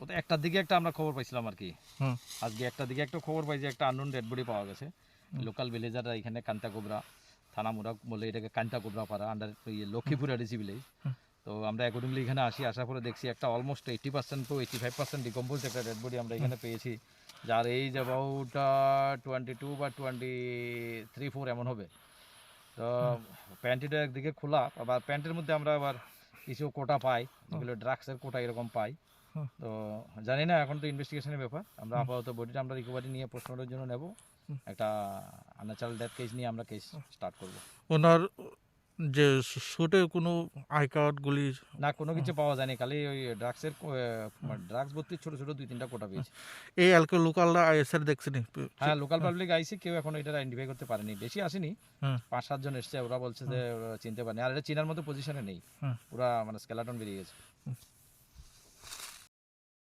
ও তো একটার দিকে একটা আমরা খবর পাইছিলাম আর কি। আজকে একটার দিকে একটা খবর পাই যে একটা আননোন ডেড বডি পাওয়া গেছে। লোকাল ভিলেজাররা এখানে কান্তা কোবরা থানা মুরা বলে এটাকে কান্তা কোবরা পাড়া আন্ডার লক্ষ্মীপুর আডিসি ভিলেজ তো আমরা অ্যাকর্ডিংলি এখানে আসি আসার পরে দেখছি একটা almost eighty percent to eighty five percent decompose একটা ডেড বডি আমরা এখানে পেয়েছি। যার এইজ অ্যাবাউট টোয়েন্টি টু বা টোয়েন্টি থ্রি ফোর এমন হবে। তো প্যান্টিটা একদিকে খোলা আবার প্যান্টের মধ্যে আমরা আবার কিছু কোটা পাই যেগুলো ড্রাগসের কোটা এরকম পাই তো জানি না এখন তো ইনভেস্টিগেশনের ব্যাপার। আমরা আপাতত বডিটা আমরা রিকভারি নিয়ে পোস্টমর্টমের জন্য নেব। একটা আনাচাল ডেথ কেস নিয়ে আমরা কেস স্টার্ট করব। ওনার যে শুটে কোনো আই কার্ড গুলি না কোনো কিছু পাওয়া যায়নি খালি ওই ড্রাগসের ড্রাগস ভর্তি ছোট ছোট দুই তিনটা কোটা পেয়েছে। এই এলকে লোকালরা আইএসআর দেখছেনি? হ্যাঁ লোকাল পাবলিক আইসি কেউ এখন এটা আইডেন্টিফাই করতে পারেনি। বেশি আসেনি পাঁচ সাতজন এসছে ওরা বলছে যে চিনতে পারেনি। আর এটা চিনার মতো পজিশনে নেই। ওরা পুরা মানে স্কেলাটন বেরিয়ে গেছে।